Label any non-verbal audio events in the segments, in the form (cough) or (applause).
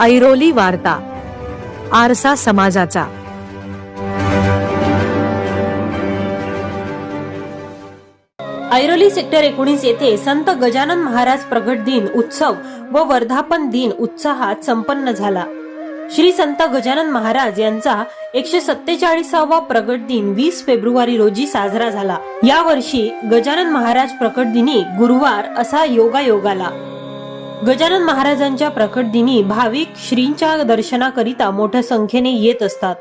ऐरोली वार्ता आरसा समाजाचा. ऐरोली सेक्टर एकोणीस येथे संत गजानन महाराज प्रगट दिन उत्सव व वर्धापन दिन उत्साहात संपन्न झाला. श्री संत गजानन महाराज यांचा एकशे सत्तेचाळीसावा प्रगट दिन वीस फेब्रुवारी रोजी साजरा झाला. या वर्षी गजानन महाराज प्रकट दिनी गुरुवार असा योगायोग आला गजानन महाराजांच्या प्रकट दिनी भाविक श्रींच्या दर्शनाकरिता मोठ्या संख्येने येत असतात.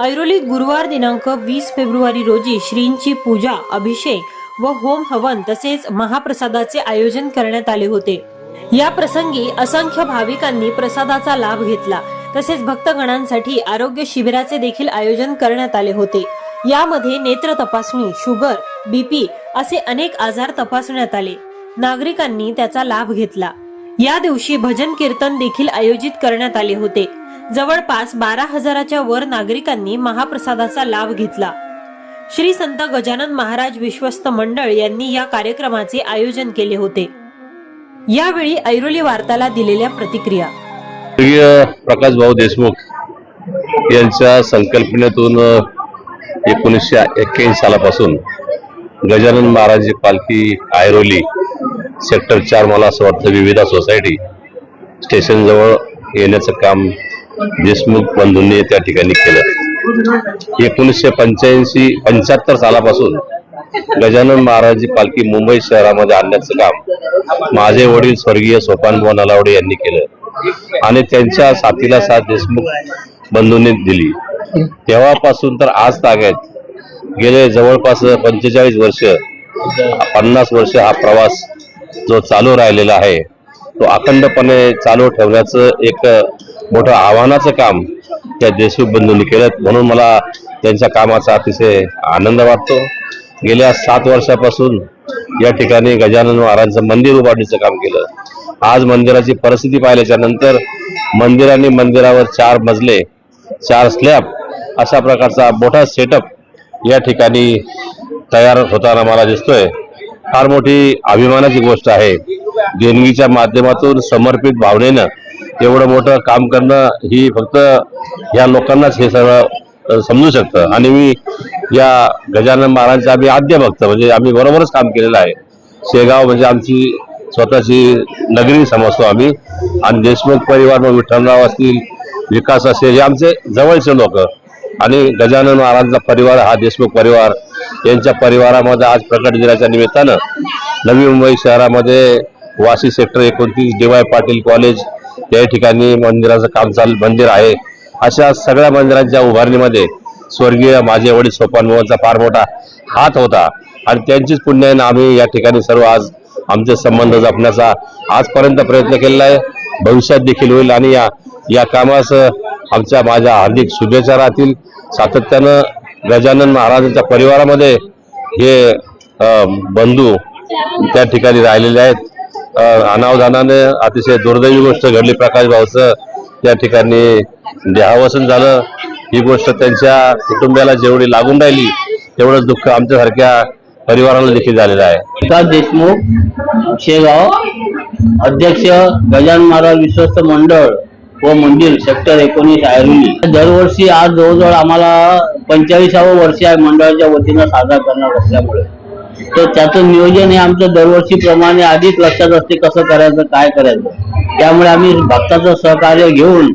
ऐरोलीत गुरुवार दिनांक वीस फेब्रुवारी रोजी श्रींची पूजा अभिषेक व होम हवन तसेच महाप्रसादाचे आयोजन करण्यात आले होते. या प्रसंगी असंख्य भाविकांनी प्रसादाचा लाभ घेतला. तसेच भक्तगणांसाठी आरोग्य शिबिराचे देखील आयोजन करण्यात आले होते. यामध्ये नेत्र तपासणी शुगर बीपी असे अनेक आजार तपासण्यात आले. नागरिकांनी त्याचा लाभ घेतला. या दिवशी भजन कीर्तन देखील आयोजित करण्यात आले होते. जवळपास बारा हजाराच्या वर नागरिकांनी महाप्रसादाचा लाभ घेतला. श्री संत गजानन महाराज विश्वस्त मंडळ यांनी या कार्यक्रमाचे आयोजन केले होते. यावेळी ऐरोली वार्ताला दिलेल्या प्रतिक्रिया. प्रकाश भाऊ देशमुख यांच्या संकल्पनेतून एकोणीसशे एक्क्याऐंशी सालापासून गजानन महाराज पालखी ऐरोली सेक्टर चार मला असं वाटतं विविधा सोसायटी स्टेशनजवळ येण्याचं काम देशमुख बंधूंनी त्या ठिकाणी केलं. एकोणीसशे पंच्याऐंशी पंच्याहत्तर सालापासून गजानन महाराजची पालखी मुंबई शहरामध्ये आणण्याचं काम माझे वडील स्वर्गीय सोपानभाऊ नलावडे यांनी केलं आणि त्यांच्या साथीला साथ देशमुख बंधूंनी दिली. तेव्हापासून तर आज तागत गेले जवळपास पंचेचाळीस वर्ष पन्नास वर्ष हा प्रवास जो चालू राहिलेला आहे तो अखंडपणे चालू ठेवण्याचं एक मोठं आव्हानाचं काम त्या देशमुख बंधूंनी केलं. म्हणून मला त्यांच्या कामाचा अतिशय आनंद वाटतो. गेल्या सात वर्षापासून या ठिकाणी गजानन महाराजांचं मंदिर उभारण्याचं काम केलं. आज मंदिराची परिस्थिती पाहिल्याच्या नंतर मंदिराने मंदिरावर चार मजले चार स्लॅब अशा प्रकारचा मोठा सेटअप या ठिकाणी तयार होताना मला दिसतोय. फार मोठी अभिमानाची गोष्ट आहे. देणगीच्या माध्यमातून समर्पित भावनेनं एवढं मोठं काम करणं ही फक्त या लोकांनाच हे सगळं समजू शकतं. आणि मी या गजानन महाराजांचे आम्ही आद्य भक्त म्हणजे आम्ही बरोबरच काम केलेलं आहे. शेगाव म्हणजे आमची स्वतःची नगरी समजतो आम्ही. आणि देशमुख परिवार मग विठ्ठलराव असतील विकास असेल हे आमचे जवळचे लोक. आणि गजानन महाराजांचा परिवार हा देशमुख परिवार यांच्या परिवारामध्ये आज प्रकट दिनाच्या निमित्तानं नवी मुंबई शहरामध्ये वाशी सेक्टर एकोणतीस डी वाय पाटील कॉलेज या ठिकाणी मंदिराचं काम चाल मंदिर आहे. अशा सगळ्या मंदिरांच्या उभारणीमध्ये स्वर्गीय माझे वडील सोपान मोहनचा फार मोठा हात होता. आणि त्यांचीच पुण्याने आम्ही या ठिकाणी सर्व आज आमचे संबंध जपण्याचा आजपर्यंत प्रयत्न केलेला आहे. भविष्यात देखील होईल आणि या या कामास आमच्या माझ्या हार्दिक शुभेच्छा राहतील. सातत्यानं गजानन महाराजांच्या परिवारामध्ये हे बंधू त्या ठिकाणी राहिलेले आहेत. अनावधानाने अतिशय दुर्दैवी गोष्ट घडली. प्रकाश भाऊचं त्या ठिकाणी देहावसन झालं. ही गोष्ट त्यांच्या कुटुंबियाला जेवढी लागून राहिली तेवढंच दुःख आमच्यासारख्या परिवाराला देखील झालेलं आहे. विकास देशमुख शेगाव अध्यक्ष गजानन महाराज विश्वस्त मंडळ. व मंदिर सेक्टर एकोणीस आयरुली दरवर्षी आज जवळजवळ आम्हाला पंचेचाळीसावं वर्ष आहे मंडळाच्या वतीनं साजरा करणार असल्यामुळे. तर त्याचं नियोजन हे आमचं दरवर्षीप्रमाणे आधीच लक्षात असते कसं करायचं काय करायचं. त्यामुळे आम्ही भक्ताचं सहकार्य घेऊन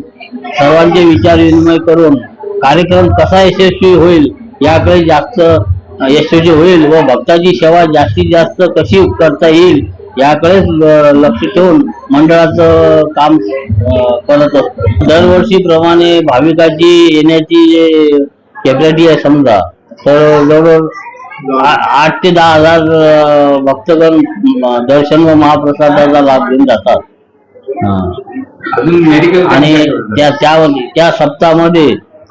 सर्वांचे विचार विनिमय करून कार्यक्रम कसा यशस्वी होईल याकडे जास्त यशस्वी होईल व भक्ताची सेवा जास्तीत जास्त कशी करता येईल याकडेच लक्ष ठेवून मंडळाचं काम करत असतो. दरवर्षीप्रमाणे भाविकाची येण्याची जे कॅपॅसिटी आहे समजा तर जवळजवळ आ- आठ ते दहा हजार भक्तगण दर्शन व महाप्रसादाचा लाभ घेऊन जातात. आणि त्या त्या त्या सप्ताहामध्ये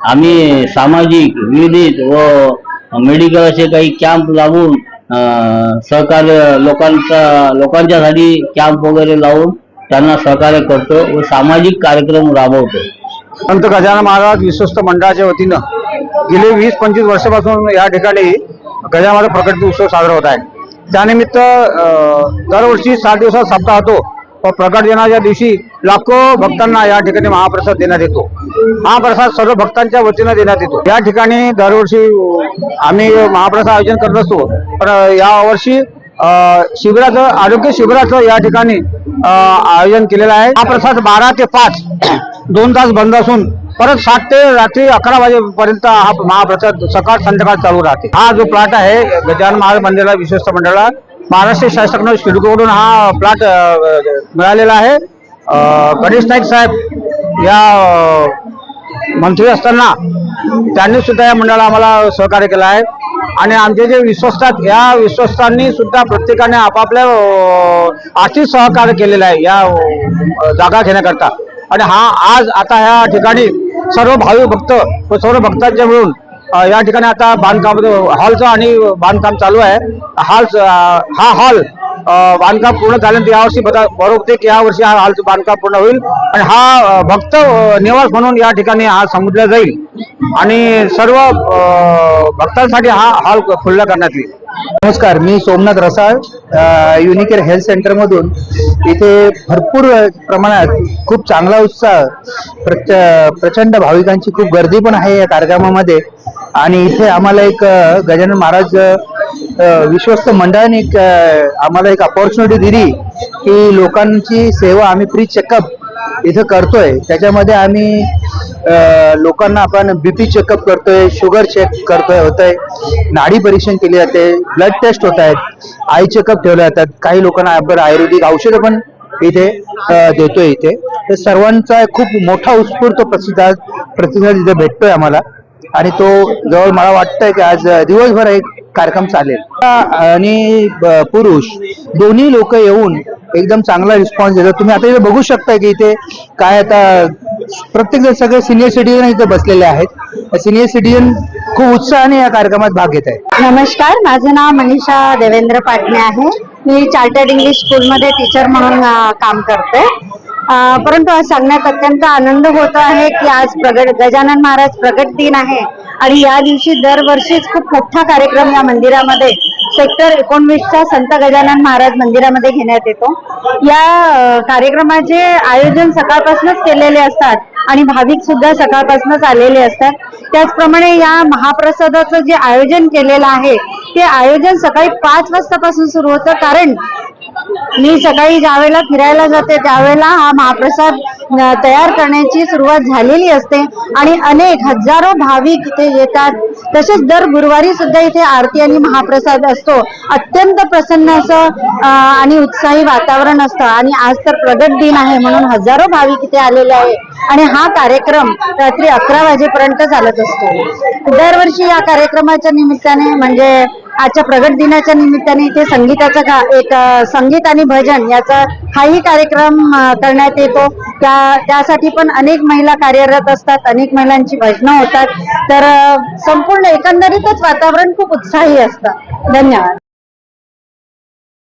आम्ही सामाजिक विविध व मेडिकल असे काही कॅम्प लावून अं, सहकार्य लोकांचा लोकांच्यासाठी कॅम्प वगैरे लावून त्यांना सहकार्य करतो व सामाजिक कार्यक्रम राबवतो. संत गजानन महाराज विश्वस्त मंडळाच्या वतीनं गेले वीस पंचवीस वर्षापासून या ठिकाणी गजानन महाराज प्रकट उत्सव साजरा होत आहे. त्यानिमित्त दरवर्षी सात दिवसात सप्ताह होतो. व प्रकट दिनाच्या दिवशी लाखो भक्तांना या ठिकाणी महाप्रसाद देण्यात येतो. हा प्रसाद सर्व भक्तांच्या वतीनं देण्यात येतो. या ठिकाणी दरवर्षी आम्ही महाप्रसाद आयोजन करत असतो. पण यावर्षी शिबिराचं आरोग्य शिबिराचं या ठिकाणी आयोजन केलेलं आहे. हा प्रसाद बारा ते पाच (clears throat) दोन तास बंद असून परत सात ते रात्री अकरा वाजेपर्यंत हा महाप्रसाद सकाळ संध्याकाळ चालू राहते. हा जो प्लॉट आहे गजानन महाराज मंदिराला विश्वस्त मंडळाला महाराष्ट्र शासनाकडून सिडकोकडून हा प्लॉट मिळालेला आहे. गणेश नाईक साहेब या मंत्री असताना त्यांनी सुद्धा या मंडळाला आम्हाला सहकार्य केलं आहे. आणि आमचे जे विश्वस्त आहेत या विश्वस्तांनी सुद्धा प्रत्येकाने आपापल्या आर्थिक सहकार्य केलेलं आहे या जागा घेण्याकरता. आणि हा आज आता ह्या ठिकाणी सर्व भावी भक्त व सर्व भक्तांच्या मिळून या ठिकाणी आता बांधकाम हॉलचं आणि बांधकाम चालू आहे. हॉल हा हॉल बांधकाम पूर्ण झाल्यानंतर यावर्षी बरोबर की यावर्षी हा हॉलचं बांधकाम पूर्ण होईल. आणि हा भक्त निवास म्हणून या ठिकाणी हा समजला जाईल. आणि सर्व भक्तांसाठी हा हॉल खुल्ला करण्यात येईल. नमस्कार मी सोमनाथ रसाळ युनिकेअर हेल्थ सेंटरमधून इथे भरपूर प्रमाणात खूप चांगला उत्साह प्रच प्रचंड भाविकांची खूप गर्दी पण आहे या कार्यक्रमामध्ये. आणि इथे आम्हाला एक गजानन महाराज विश्वस्त मंडळाने एक आम्हाला एक अपॉर्च्युनिटी दिली की लोकांची सेवा आम्ही फ्री चेकअप इथं करतोय. त्याच्यामध्ये आम्ही लोकांना आपण बीपी चेकअप करतोय शुगर चेक करतोय होतंय. नाडी परीक्षण केली जाते ब्लड टेस्ट होत आहेत आय चेकअप ठेवले जातात. काही लोकांना आपण आयुर्वेदिक औषधं पण इथे देतोय इथे. तर सर्वांचा खूप मोठा उत्स्फूर्त प्रतिसाद प्रतिसाद इथे भेटतोय आम्हाला. आणि तो जवळ मला वाटतंय की आज दिवसभर एक कार्यक्रम चालेल. आणि पुरुष दोन्ही लोक येऊन एकदम चांगला रिस्पॉन्स देतात. तुम्ही आता इथे बघू शकता की इथे काय आता प्रत्येक जण सगळे सिनियर सिटीजन इथे बसलेले आहेत. सिनियर सिटीजन खूप उत्साहाने या कार्यक्रमात भाग घेत आहेत. नमस्कार माझं नाव मनीषा देवेंद्र पाटणे आहे. मी चार्टर्ड इंग्लिश स्कूलमध्ये टीचर म्हणून काम करते. परंतु आज सांगण्यात अत्यंत आनंद होतो आहे की आज प्रगट गजानन महाराज प्रगट दिन आहे. आणि या दिवशी दरवर्षीच खूप मोठा कार्यक्रम या मंदिरामध्ये सेक्टर एकोणवीसचा संत गजानन महाराज मंदिरामध्ये घेण्यात येतो. या कार्यक्रमाचे आयोजन सकाळपासूनच केलेले असतात आणि भाविक सुद्धा सकाळपासूनच आलेले असतात. त्याचप्रमाणे या महाप्रसादाचं जे आयोजन केलेलं आहे ते आयोजन सकाळी पाच वाजतापासून सुरू होतं. कारण मी सकाळी ज्यावेळेला फिरायला जाते त्यावेळेला हा महाप्रसाद तयार करण्याची सुरुवात झालेली असते आणि अनेक हजारो भाविक इथे येतात. तसेच दर गुरुवारी सुद्धा इथे आरती आणि महाप्रसाद असतो. अत्यंत प्रसन्न असं आणि उत्साही वातावरण असतं. आणि आज तर प्रगत दिन आहे म्हणून हजारो भाविक इथे आलेले आहे आणि हा कार्यक्रम रात्री अकरा वाजेपर्यंत चालत असतो. दरवर्षी या कार्यक्रमाच्या निमित्ताने म्हणजे आजच्या प्रगट दिनाच्या निमित्ताने इथे संगीताचा का एक संगीत आणि भजन याचा हाही कार्यक्रम करण्यात येतो. त्या त्यासाठी पण अनेक महिला कार्यरत असतात अनेक महिलांची भजनं होतात. तर संपूर्ण एकंदरीतच वातावरण खूप उत्साही असतं. धन्यवाद.